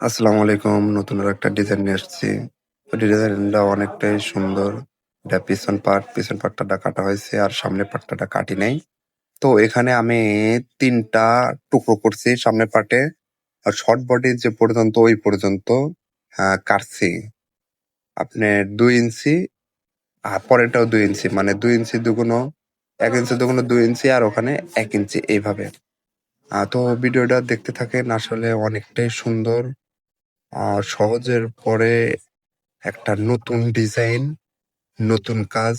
আসসালামু আলাইকুম নতুন আর একটা ডিজাইন নিয়ে আসছি। ডিজাইনটা অনেকটাই সুন্দর। এটা পিছন পার্ট পিছন পার্টটা কাটা হয়েছে আর সামনের পার্টটা কাটি নাই। তো এখানে আমি তিনটা টুকরো করছি সামনের পার্টে আর শর্ট বডি যে পর্যন্ত ওই পর্যন্ত আহ, কাটছি। আপনার দুই ইঞ্চি আর পরেরটাও দুই ইঞ্চি মানে দুই ইঞ্চি দুগুণ এক ইঞ্চি দুগুণ দুই ইঞ্চি আর ওখানে এক ইঞ্চি এইভাবে। তো ভিডিওটা দেখতে থাকেন আসলে অনেকটাই সুন্দর। আর সহজের পরে একটা নতুন ডিজাইন, নতুন কাজ।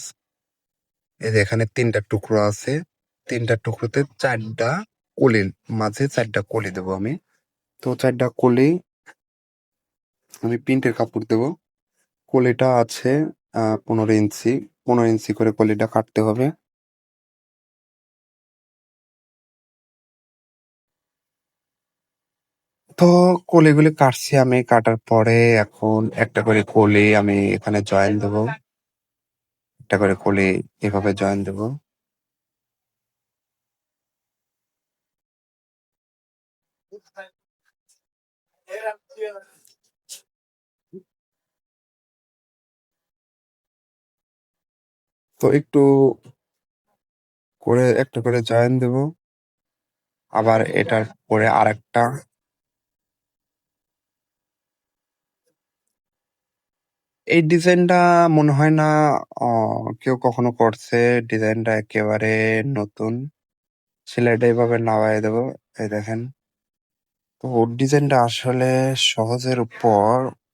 এই যে এখানে তিনটা টুকরো আছে। তিনটা টুকরোতে চারটা কলি, মাঝে চারটা কলি দেবো আমি। তো চারটা কলি আমি প্রিন্টের কাপড় দেবো। কলিটা আছে পনেরো ইঞ্চি। পনেরো ইঞ্চি করে কলিটা কাটতে হবে। তো কলিগুলি কাটছি আমি, কাটার পরে এখন একটা করে কলি আমি এখানে জয়েন দেবো। একটা করে কলি এভাবে জয়েন দেবো। তো একটু করে একটা করে জয়েন দেবো। আবার এটার পরে আরেকটা এই ডিজাইনটা মনে হয় না কেউ কখনো করছে। ডিজাইনটা একেবারে নতুন। সেলাইটা এভাবে নামায় দেবো, এই দেখেন। তো ডিজাইনটা আসলে সহজের উপর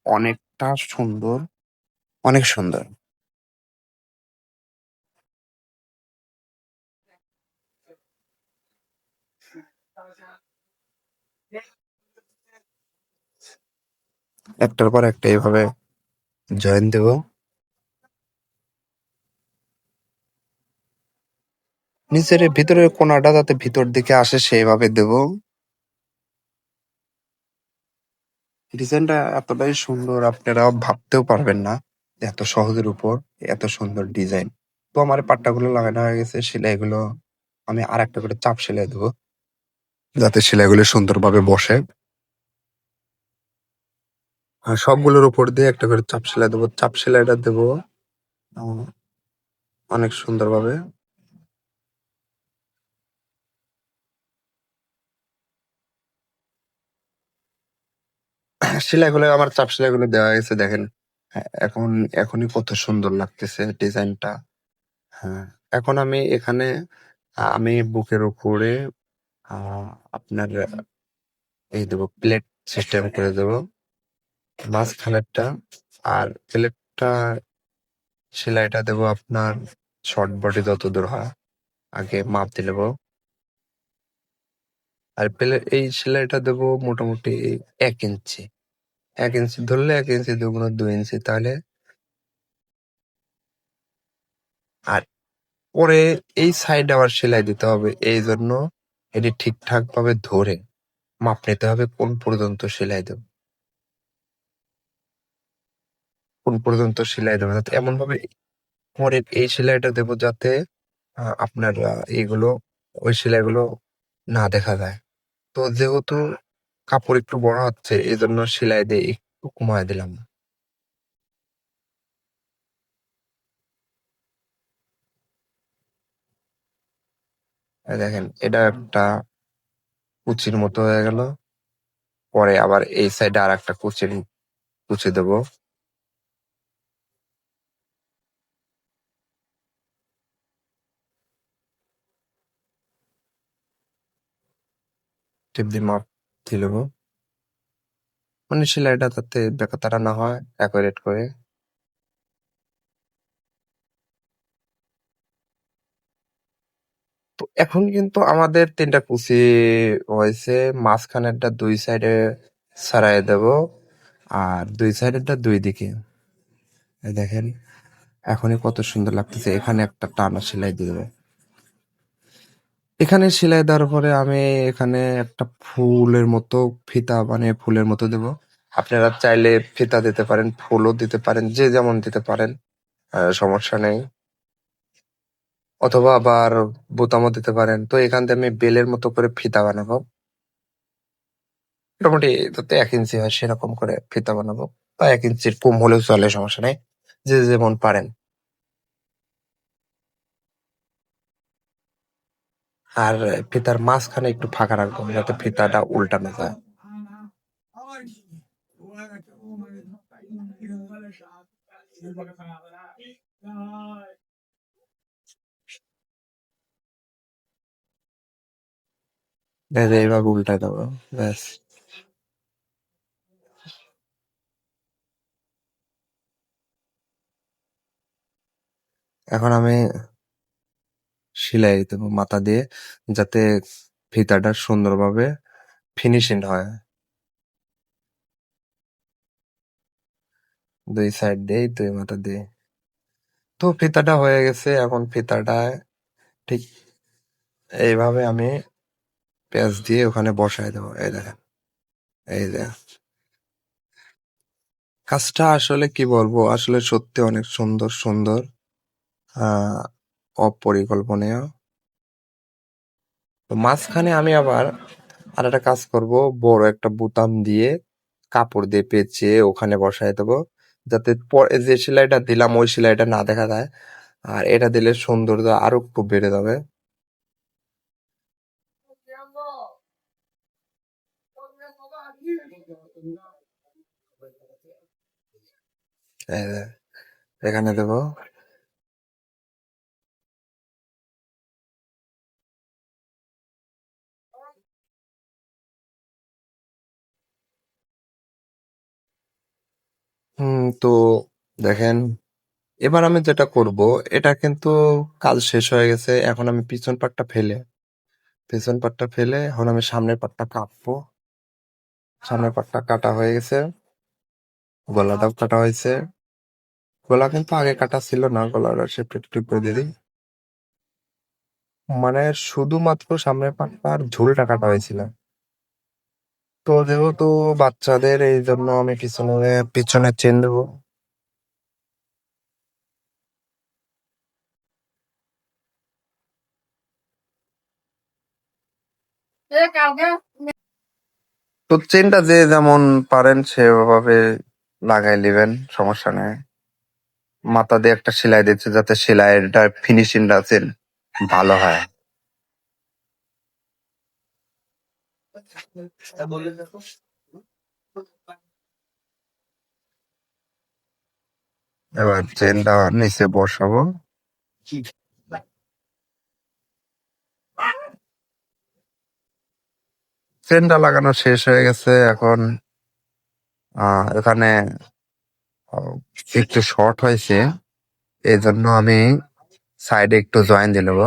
অনেকটা সুন্দর, অনেক সুন্দর। একটার পর একটা এইভাবে জয়েন দেবো। নিচের ভিতরের কোনাটা যাতে ভিতর দিকে আসে সেইভাবে দেবো। ডিজাইনটা এতটাই সুন্দর আপনারা ভাবতেও পারবেন না এত সহজের উপর এত সুন্দর ডিজাইন। তো আমার পাট্টাগুলো লাগানো হয়ে গেছে, সেলাইগুলো আমি আর একটা করে চাপ সেলাই দেবো। যাতে সেলাইগুলো সুন্দরভাবে বসে। আর সবগুলোর উপর দিয়ে একটা করে চাপ সেলাই দেবো। চাপ সেলাইটা দেবো। অনেক সুন্দরভাবে। সেলাইগুলো আমার চাপ সেলাইগুলো দেওয়া গেছে দেখেন। এখন, এখনই কত সুন্দর লাগতেছে ডিজাইনটা। হ্যাঁ এখন আমি এখানে, আমি বুকের উপরে আপনার, এই দেবো, প্লেট সিস্টেম করে দেবো। মাঝখানেরটা আর প্লেটটা সেলাইটা দেবো আপনার শর্ট বডি যত দূর হয়, আগে মাপ দিয়ে নেব। আর প্লেট এই সেলাইটা দেবো মোটামুটি এক ইঞ্চি। এক ইঞ্চি ধরলে এক ইঞ্চি দুগুণ দুই ইঞ্চি তাহলে আর পরে এই সাইডে আবার সেলাই দিতে হবে, এই জন্য এটি ঠিকঠাক ভাবে ধরে মাপ নিতে হবে কোন পর্যন্ত সেলাই দেবো। কোন পর্যন্ত সেলাই দেবো? যাতে এমন ভাবে পরের এই সেলাইটা দেবো যাতে আপনার এইগুলো, ওই সেলাইগুলো না দেখা যায়। তো যেহেতু কাপড় একটু বড় হচ্ছে এই জন্য সেলাই দিয়ে একটু কমায় দিলাম। দেখেন, এটা একটা কুচির মতো হয়ে গেল। পরে আবার এই সাইডে আর একটা কুচির, কুচি দেবো। মানে সেলাইটা যাতে বেকাতারা না হয় তো এখন কিন্তু আমাদের তিনটা কুচি হয়েছে, মাঝখানেরটা দুই সাইডে ছাড়াই দেব আর দুই সাইডেরটা দুই দিকে। দেখেন, এখনই কত সুন্দর লাগতেছে, এখানে একটা টানা সেলাই দিয়ে দেবো। এখানে সেলাই দেওয়ার পরে আমি এখানে একটা ফুলের মতো, ফিতা মানে ফুলের মতো দেব। আপনারা চাইলে ফিতা দিতে পারেন, ফুলও দিতে পারেন, যে যেমন দিতে পারেন সমস্যা নেই। অথবা আবার বোতামও দিতে পারেন। তো এখান থেকে আমি বেলের মতো করে ফিতা বানাবো। মোটামুটি যাতে এক ইঞ্চি হয় সেরকম করে ফিতা বানাবো। বা এক ইঞ্চির কম হলেও চলে, সমস্যা নেই। যে যেমন পারেন। আর ফিতার মাঝখানে একটু ফাঁকা রাখব, যাতে ফিতাটা উল্টানো যায়। এই এইভাবে উল্টায় দেবো, ব্যাস। এখন আমি সেলাই দেবো মাথা দিয়ে যাতে ফিতাটা সুন্দরভাবে ফিনিশিং হয়। দুই সাইড দিয়ে দুই মাথা দিয়ে তো ফিতাটা হয়ে গেছে, এখন ফিতাটা ঠিক এইভাবে আমি পেঁয়াজ দিয়ে ওখানে বসায় দেবো, এই দেখেন, এই যে। কাজটা আসলে কি বলব, আসলে সত্যি অনেক সুন্দর সুন্দর। আহ অপরিকল্পনীয়। তো মাঝখানে আমি আবার আর একটা কাজ করব, বড় একটা বোতাম দিয়ে কাপড় দিয়ে পেঁচিয়ে ওখানে বসায় দেবো, যাতে পরে যে সেলাইটা দিলাম, ওই সেলাইটা না দেখা যায়, আর এটা দিলে সৌন্দর্য আরও একটু বেড়ে যাবে। এখানে দেবো। হুম, তো দেখেন, এবার আমি যেটা করব, এটা কিন্তু কাজ শেষ হয়ে গেছে, এখন আমি পিছন পাটটা ফেলে, পেছন পাটটা ফেলে এখন আমি সামনের পাটটা কাটবো। সামনের পাটটা কাটা হয়ে গেছে, গলাটাও কাটা হয়েছে। গলা কিন্তু আগে কাটা ছিল না গলাটা শেপটা করে দিয়ে দিই। মানে শুধুমাত্র সামনের পাটটা আর ঝুলটা কাটা হয়েছিল। তো যেহেতু বাচ্চাদের এই জন্য আমি পিছনে পিছনে চেন দেবো। তো চেনটা যে যেমন পারেন সেভাবে লাগাই নেবেন সমস্যা নেই। মাথা দিয়ে একটা সেলাই দিচ্ছে যাতে সেলাইটা ফিনিশিংটা আছে ভালো হয়। এবার চেনটা নিচে বসাবো। চেনটা লাগানো শেষ হয়ে গেছে, এখন এখানে একটু শর্ট হয়েছে। এই জন্য আমি সাইডে একটু জয়েন দিয়ে নেব।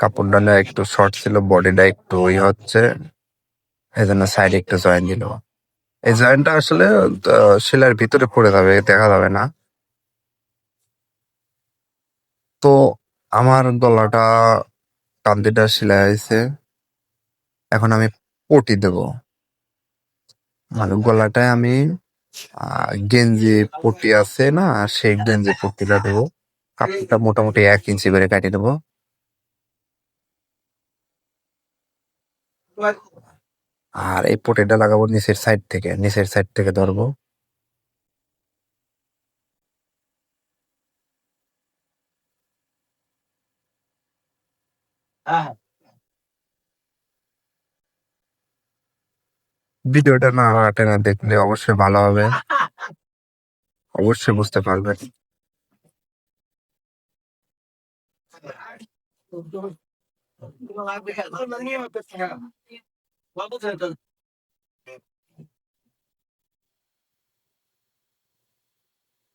কাপড়টা না একটু শর্ট ছিল বডিটা একটু ইয়ে হচ্ছে এই জন্য সাইডে একটু জয়েন দিল। এই জয়েন্টটা আসলে সেলাইয়ের ভিতরে পড়ে যাবে, দেখা যাবে না। তো আমার গলাটা, কান্দিটা সেলাই হয়েছে। এখন আমি পটি দেব। মানে গলাটায় আমি গেঞ্জি পটি আছে না, সেই গেঞ্জি পটিটা দেবো। কাপড়টা মোটামুটি এক ইঞ্চি করে কাটিয়ে দেবো। আর এই পটিটা লাগাবো নিচের সাইড থেকে, নিচের সাইড থেকে ধরবো। ভিডিওটা না হাটে না দেখলে অবশ্যই ভালো হবে। অবশ্যই বুঝতে পারবেন।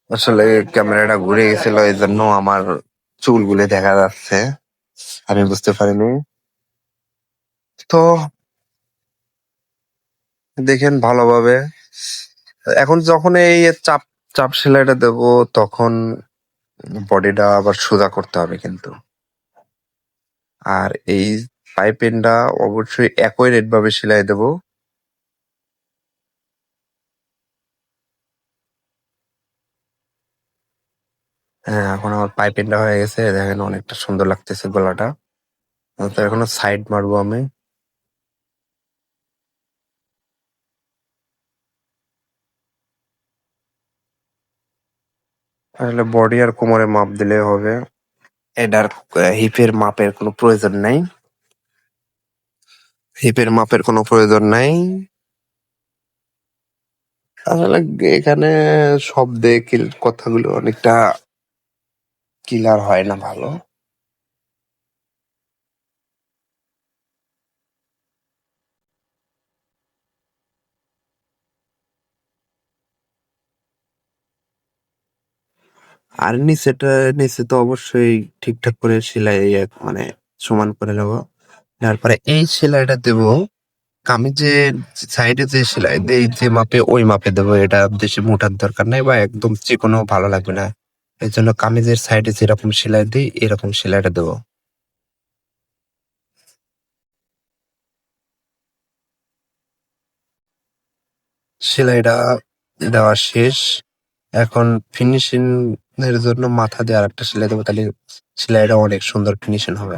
আসলে ক্যামেরাটা ঘুরে গেছিল এই জন্য আমার চুলগুলি দেখা যাচ্ছে। আমি বুঝতে পারিনি। তো দেখেন ভালোভাবে। এখন যখন এই চাপ চাপ সেলাইটা দেবো, তখন বডিটা আবার সোজা করতে হবে কিন্তু। আর এই পাইপিংটা অবশ্যই একই রেট ভাবে সেলাই দেবো। হ্যাঁ এখন আমার পাইপিংটা হয়ে গেছে, দেখেন অনেকটা সুন্দর লাগতেছে গলাটা। তো এখনও সাইড মারবো আমি। আসলে বডি আর কোমরে মাপ দিলে হবে। এটার হিপের মাপের কোনো প্রয়োজন নাই। হিপের মাপের কোনো প্রয়োজন নাই। আসলে এখানে শব্দে কথাগুলো অনেকটা ক্লিয়ার হয় না ভালো। আর নিচেটা নিচে তো অবশ্যই ঠিকঠাক করে সেলাই মানে সমান করে নেব। তারপরে এই সেলাইটা দেবো। আমি যে সাইডে যে সেলাই দেই, যে মাপে, ওই মাপে দেবো। এটা বেশি মোটার দরকার নাই বা একদম চিকনও ভালো লাগবে না। এই জন্য কামিজের সাইডে যেরকম সেলাই দিই, এরকম সেলাইটা দেবো। সেলাইটা দেওয়া শেষ। এখন ফিনিশিং এর জন্য মাথা দিয়ে আর একটা সেলাই দেবো, তাহলে সেলাইটা অনেক সুন্দর ফিনিশিং হবে।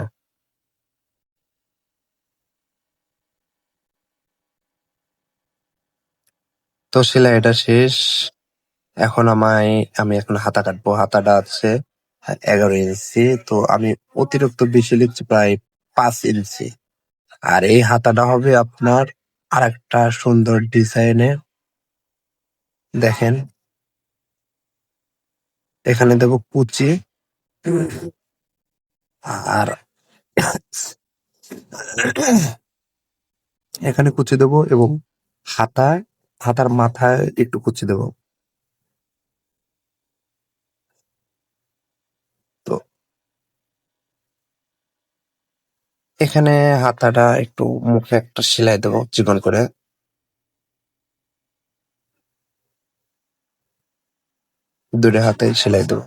তো সেলাইটা শেষ। এখন আমায়, আমি এখন হাতা কাটবো। হাতাটা আছে এগারো ইঞ্চি। তো আমি অতিরিক্ত বেশি লিখছি, প্রায় পাঁচ ইঞ্চি। আর এই হাতাটা হবে আপনার আর একটা সুন্দর ডিজাইনের দেখেন। এখানে দেবো কুচি আর এখানে কুচি দেবো এবং হাতায়, হাতার মাথায় একটু কুচি দেবো। তো এখানে হাতাটা একটু মুখে একটা সেলাই দেবো, চিকন করে। দুটো হাতে সেলাই দেবো।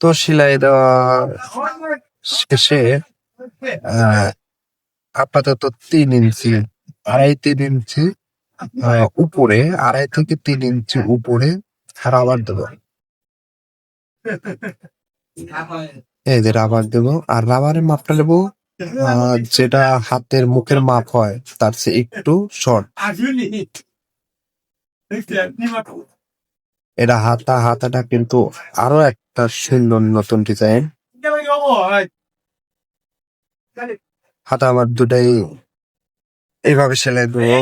তো সেলাই দেওয়া শেষে আপাতত তিন ইঞ্চি, আড়াই তিন ইঞ্চি উপরে, আড়াই থেকে তিন ইঞ্চি উপরে রাবার দেবো। এই যে রাবার দেবো, আর রাবারের মাপটা নেব যেটা হাতের মুখের মাপ হয়, তার চেয়ে একটু শর্ট এটা হাতা, হাতাটা কিন্তু আরও একটা সুন্দর নতুন ডিজাইন হাতা আমার দুটাই এইভাবে সেলাই দেবো।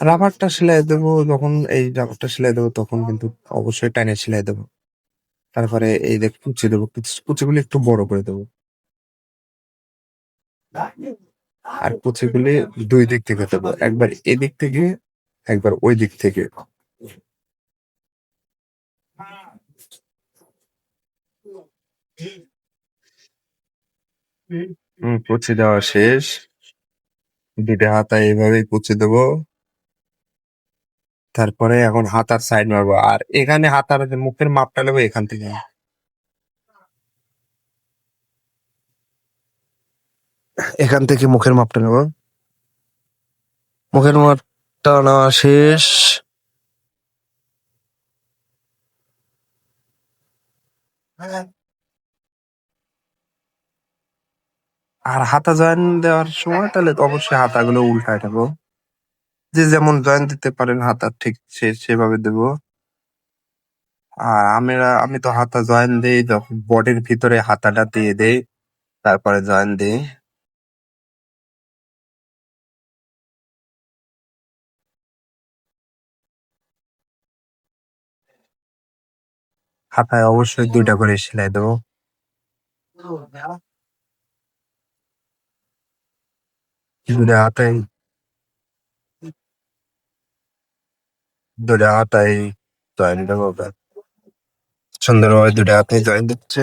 রাবারটা সেলাই দেবো, যখন এই রাবারটা সেলাই দেবো, তখন কিন্তু অবশ্যই টাইনে সেলাই দেবো। তারপরে এই দেখ কুচি দেবো কুচি- কুচিগুলি একটু বড় করে দেবো। আর কুচিগুলি দুই দিক থেকে দেবো, একবার এদিক থেকে, একবার ওই দিক থেকে। হম কুচি দেওয়া শেষ। দুটো হাতা এইভাবেই কুচি দেবো। তারপরে এখন হাতার সাইড মারবো। আর এখানে হাতার মুখের মাপটা নেব এখান থেকে। এখান থেকে মুখের মাপটা নেব। মুখের মাপটা নেওয়া শেষ। আর হাতা জয়েন দেওয়ার সময় তাহলে অবশ্যই হাতাগুলো উল্টায় দেবো যে যেমন জয়েন দিতে পারেন হাতা ঠিক সে সেভাবে দেবো। আর আমরা আমি তো হাতা জয়েন দিই যখন বডির ভিতরে হাতাটা দিয়ে দেই তারপরে জয়েন দিই। হাতায় অবশ্যই দুইটা করে সেলাই দেবো। দুটা হাতায় দুটা হাতায় জয়েন্ট। সুন্দরভাবে দুটা হাতায় জয়েন্ট দিচ্ছে